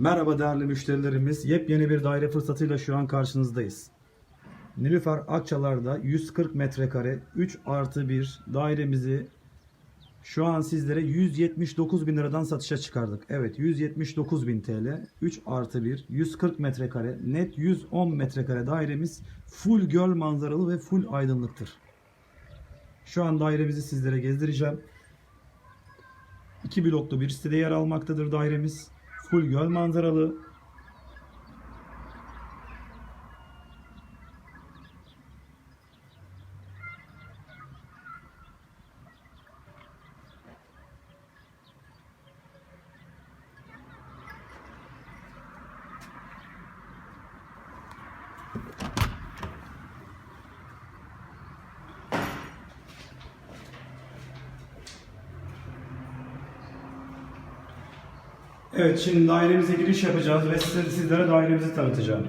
Merhaba değerli müşterilerimiz. Yepyeni bir daire fırsatıyla şu an karşınızdayız. Nilüfer Akçalar'da 140 metrekare 3 artı 1 dairemizi şu an sizlere 179 bin liradan satışa çıkardık. Evet 179 bin TL 3 artı 1 140 metrekare net 110 metrekare dairemiz full göl manzaralı ve full aydınlıktır. Şu an dairemizi sizlere gezdireceğim. İki bloklu bir sitede yer almaktadır dairemiz. Full göl manzaralı. Evet şimdi dairemize giriş yapacağız ve size, sizlere dairemizi tanıtacağım.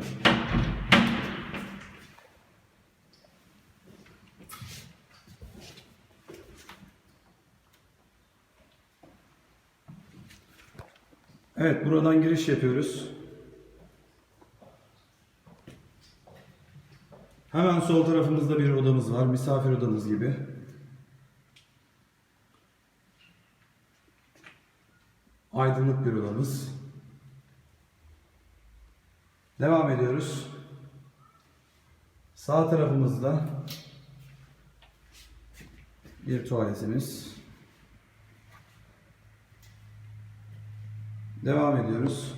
Evet buradan giriş yapıyoruz. Hemen sol tarafımızda bir odamız var. Misafir odamız gibi. Aydınlık bir odamız. Devam ediyoruz. Sağ tarafımızda bir tuvaletimiz. Devam ediyoruz.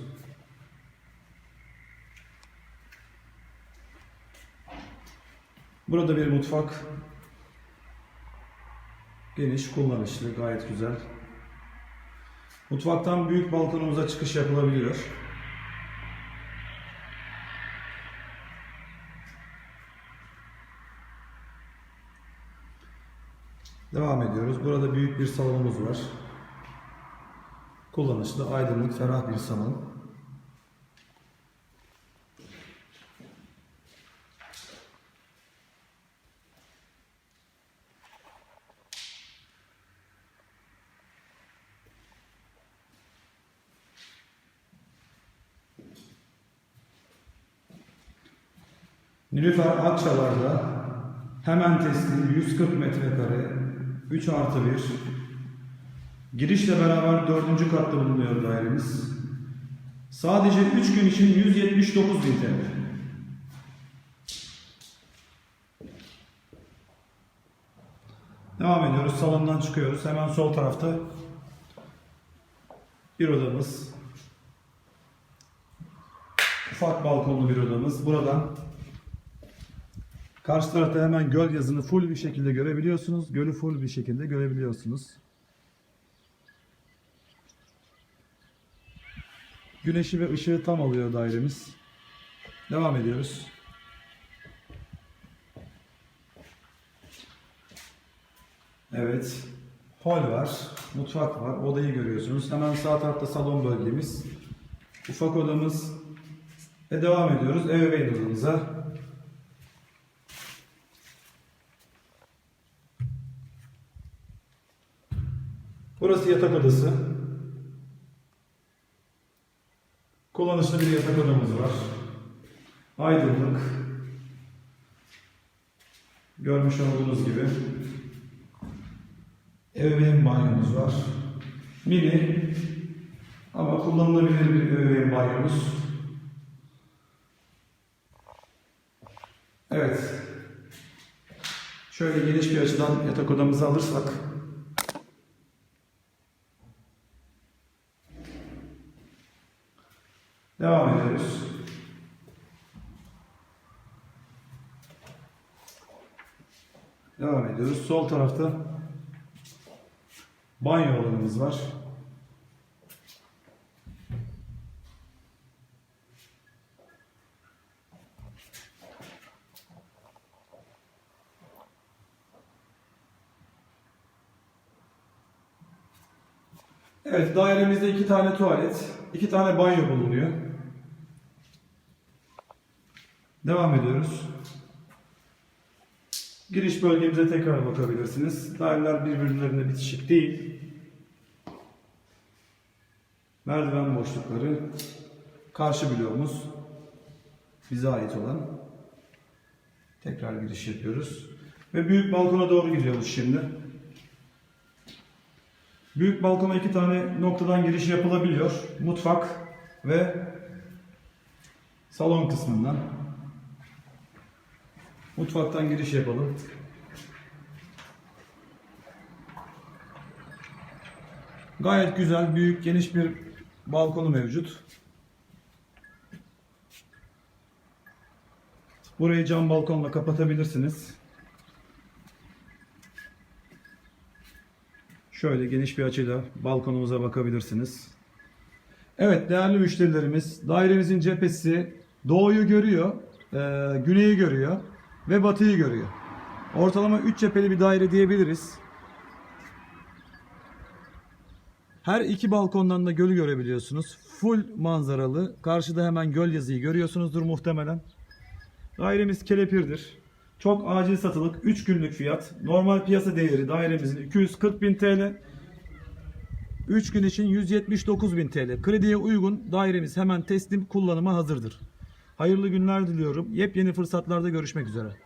Burada bir mutfak. Geniş, kullanışlı, gayet güzel. Mutfaktan büyük balkonumuza çıkış yapılabiliyor. Devam ediyoruz. Burada büyük bir salonumuz var. Kullanışlı, aydınlık, ferah bir salon. Nilüfer Akçalar'da hemen teslim 140 metrekare 3 artı 1 girişle beraber 4. katta bulunuyor dairemiz. Sadece 3 gün için 179 bin TL. Devam ediyoruz. Salondan çıkıyoruz. Hemen sol tarafta bir odamız. Ufak balkonlu bir odamız. Buradan Karşı tarafta hemen göl yazını full bir şekilde görebiliyorsunuz. Gölü full bir şekilde görebiliyorsunuz. Güneşi ve ışığı tam alıyor dairemiz. Devam ediyoruz. Evet. Hol var, mutfak var, odayı görüyorsunuz. Hemen sağ tarafta salon bölgemiz. Ufak odamız. Ve devam ediyoruz ebeveyn odamıza. Burası yatak odası. Kullanışlı bir yatak odamız var. Aydınlık. Görmüş olduğunuz gibi. Ebeveyn banyomuz var. Mini ama kullanılabilir bir ebeveyn banyomuz. Evet. Şöyle geniş bir açıdan yatak odamızı alırsak Devam ediyoruz. Devam ediyoruz. Sol tarafta banyo alanımız var. Evet, dairemizde iki tane tuvalet, iki tane banyo bulunuyor. Devam ediyoruz. Giriş bölgemize tekrar bakabilirsiniz. Daireler birbirlerine bitişik değil. Merdiven boşlukları. Karşı bloğumuz bize ait olan. Tekrar giriş yapıyoruz. Ve büyük balkona doğru gidiyoruz şimdi. Büyük balkona iki tane noktadan giriş yapılabiliyor. Mutfak ve salon kısmından. Mutfaktan giriş yapalım. Gayet güzel, büyük, geniş bir balkonu mevcut. Burayı cam balkonla kapatabilirsiniz. Şöyle geniş bir açıyla balkonumuza bakabilirsiniz. Evet değerli müşterilerimiz dairemizin cephesi doğuyu görüyor, e, güneyi görüyor ve batıyı görüyor. Ortalama 3 cepheli bir daire diyebiliriz. Her iki balkondan da gölü görebiliyorsunuz. Full manzaralı. Karşıda hemen göl yazıyı görüyorsunuzdur muhtemelen. Dairemiz kelepirdir. Çok acil satılık 3 günlük fiyat. Normal piyasa değeri dairemizin 240 bin TL. 3 gün için 179 bin TL. Krediye uygun dairemiz hemen teslim kullanıma hazırdır. Hayırlı günler diliyorum. Yepyeni fırsatlarda görüşmek üzere.